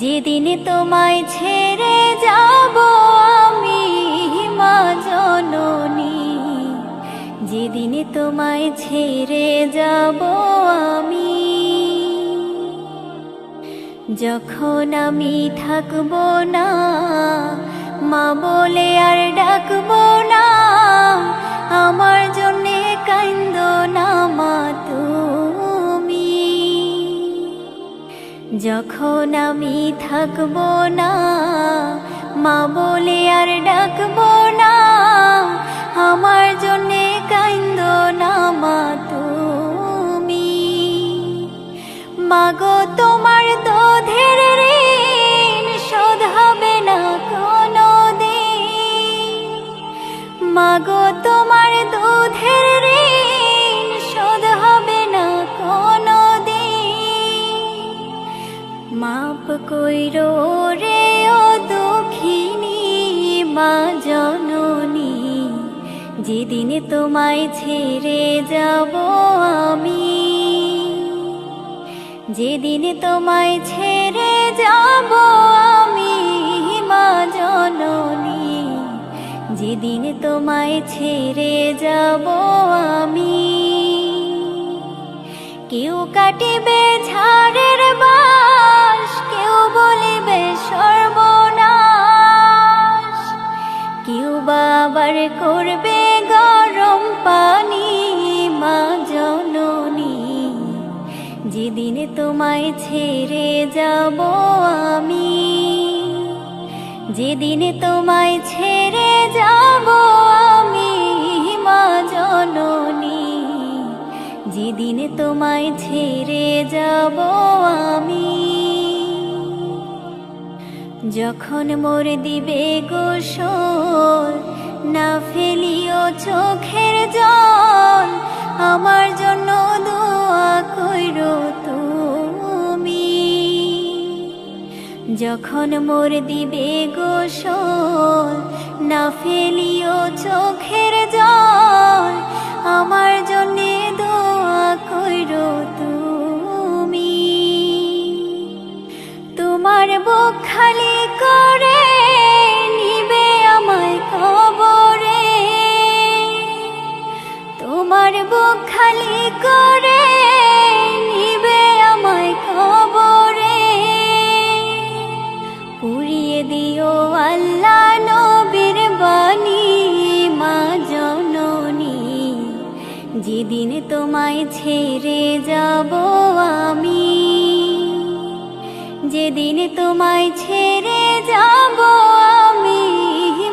যেদিনে তোমায় ছেড়ে যাব আমি, মা জননী, যেদিনে তোমায় ছেড়ে যাব আমি। যখন আমি থাকব না, মা বলে আর ডাকবো না যখন আমি থাকব না, মা বলে আর ডাকবো না, আমার জন্যে কান্দ না মা তুমি। মাগো তোমার দোধের ঋণ শোধ হবে না কোনো দিন মাগো তোমার দুধের ঋণ মাপ কইরো রে ও দুঃখিনী মা জননী, যেদিনে তোমায় ছেড়ে যাব আমি, যেদিনে তোমায় ছেড়ে যাব আমি মা জননী, যেদিনে তোমায় ছেড়ে যাব আমি। কেউ কাটিবে ঝাড়ের তোমায় ছেড়ে যাব আমি। যেদিনে তোমায় ছেড়ে যাব আমি, মা জননী, যেদিনে তোমায় ছেড়ে যাব আমি। যখন মোর দিবে গোসল, না ফেলিও চোখের জল, আমার জন্য দোয়া কইরো তুমি যখন মোর দিবে গোসল, না ফেলিও চোখের জল, আমার জন্যে দোয়া কইরো তুমি। তোমার বুক খালি করে নিবে আমায় কবরে। তোমার বুক খালি করে যেদিন তোমায় ছেড়ে যাব আমি, যেদিন তোমায় ছেড়ে যাব আমি,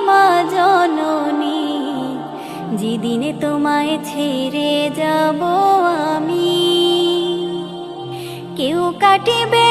মা জননী, যেদিন তোমায় ছেড়ে যাব আমি, কেউ কাটিবে